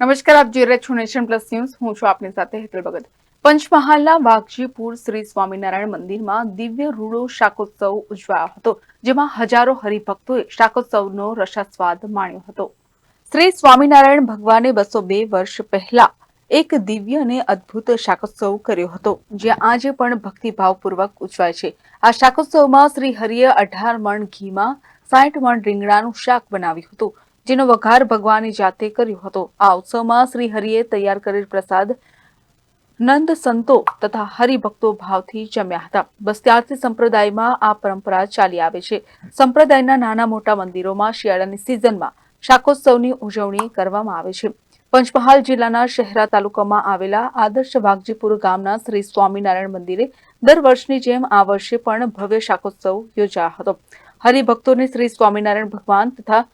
નમસ્કાર, આપ જોઈ રહ્યા છો નેશન પ્લસ ન્યૂઝ. હું છું આપની સાથે હેતલ ભગત. પંચમહાલના વાઘજીપુર શ્રી સ્વામિનારાયણ મંદિરમાં દિવ્ય રૂડો શાકોત્સવ ઉજવાયો હતો, જેમાં હજારો હરિભક્તોએ શાકોત્સવનો રસાસ્વાદ માણ્યો હતો. શ્રી સ્વામિનારાયણ ભગવાને બસો બે વર્ષ પહેલા એક દિવ્ય અને અદ્ભુત શાકોત્સવ કર્યો હતો, જે આજે પણ ભક્તિભાવપૂર્વક ઉજવાય છે. આ શાકોત્સવમાં શ્રી હરિએ અઢાર મણ ઘીમાં સાઠ મણ રીંગણાનું શાક બનાવ્યું હતું જેનો વઘાર ભગવાનની જાતે કર્યો હતો. આ ઉત્સવમાં શ્રી હરિએ તૈયાર કરેલ પ્રસાદ, નંદ સંતો તથા હરિભક્તો ભાવથી જમ્યા હતા. બસ સંપ્રદાયમાં આ પરંપરા ચાલી આવે છે. સંપ્રદાયના નાના મોટા મંદિરોમાં શિયાળાની સિઝનમાં શાકોત્સવની ઉજવણી કરવામાં આવે છે. પંચમહાલ જિલ્લાના શહેરા તાલુકામાં આવેલા આદર્શ વાઘજીપુર ગામના શ્રી સ્વામિનારાયણ મંદિરે દર વર્ષની જેમ આ વર્ષે પણ ભવ્ય શાકોત્સવ યોજાયો હતો. હરિભક્તોને શ્રી સ્વામિનારાયણ ભગવાન તથા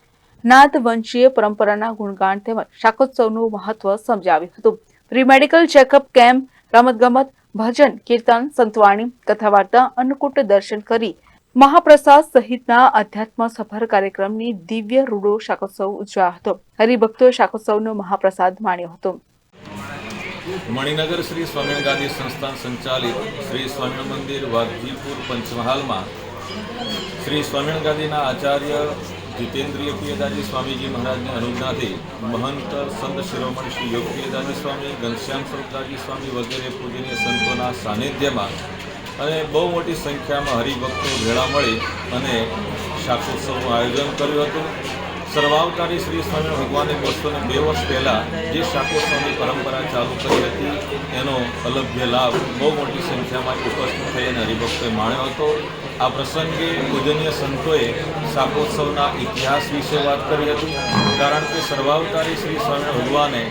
નાદવંશીય પરંપરાના ગુણગાન તેમજ શાકોત્સવનું મહત્વ સમજાવ્યું હતું. ફ્રી મેડિકલ ચેકઅપ કેમ્પ, રમતગમત, ભજન, કીર્તન, સંતવાણી, કથાવાર્તા, અન્નકૂટ દર્શન કરી મહાપ્રસાદ સહિતના અધ્યાત્મ સફર કાર્યક્રમની દિવ્ય રૂડો શાકોત્સવ ઉજવાયો હતો. હરિભક્તોએ શાકોત્સવનો મહાપ્રસાદ માણ્યો હતો. મણિનગર શ્રી સ્વામિનારાયણ સંસ્થાન સંચાલિત શ્રી સ્વામિનારાયણ મંદિર વાઘજીપુર પંચમહાલમાં શ્રી સ્વામિનારાયણ આચાર્ય જીતેન્દ્રિય પ્રિયદાજી સ્વામીજી મહારાજની અનુજ્ઞાથી મહંત સંત શિરોમણી શ્રી યોગ પ્રિયદાજી સ્વામી, ઘનશ્યામ સ્વરૂપદાજી સ્વામી વગેરે પૂજનીય સંતોના સાનિધ્યમાં અને બહુ મોટી સંખ્યામાં હરિભક્તો ભેળા મળી અને શાકોત્સવનું આયોજન કર્યું હતું. સર્વાવતારી શ્રી સ્વામી ભગવાને બસોને બે વર્ષ પહેલાં જે શાકોત્સવની પરંપરા ચાલુ કરી હતી, એનો અલભ્ય લાભ બહુ મોટી સંખ્યામાં ઉપસ્થિત થઈ અને હરિભક્તોએ માણ્યો હતો. આ પ્રસંગે પૂજનીય સંતોએ શાકોત્સવના ઇતિહાસ વિશે વાત કરી હતી. કારણ કે સર્વાવતારી શ્રી સ્વામી ભગવાને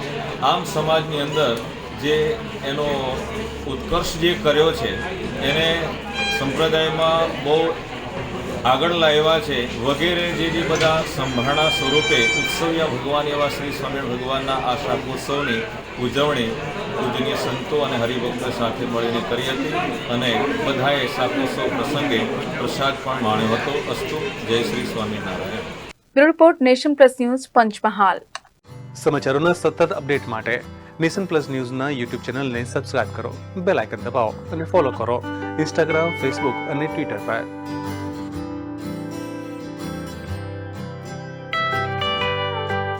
આમ સમાજની અંદર જે એનો ઉત્કર્ષ જે કર્યો છે, એને સંપ્રદાયમાં બહુ આગળ લાવ્યા છે. વગેરે જે જે બધા સંભાળણા સ્વરૂપે ઉત્સવ્યા ભગવાન એવા શ્રી સ્વામી ભગવાનના આ શાકોત્સવની ઉજવણી પૂજનીય સંતો અને હરિભક્તો સાથે મળીને કરી હતી અને બધાએ શાકોત્સવ પ્રસંગે પ્રસાદ પણ માણ્યો હતો. અસ્તુ. જય Shri Swaminarayan. Bureau report nation plus news Panchmahal. સમાચારોના સતત અપડેટ માટે નેશન પ્લસ ન્યૂઝના યુટ્યુબ ચેનલને સબસ્ક્રાઇબ કરો બેલ આઇકન દબાવો અને ફોલો કરો. ઇન્સ્ટાગ્રામ ફેસબુક અને ટ્વિટર પર.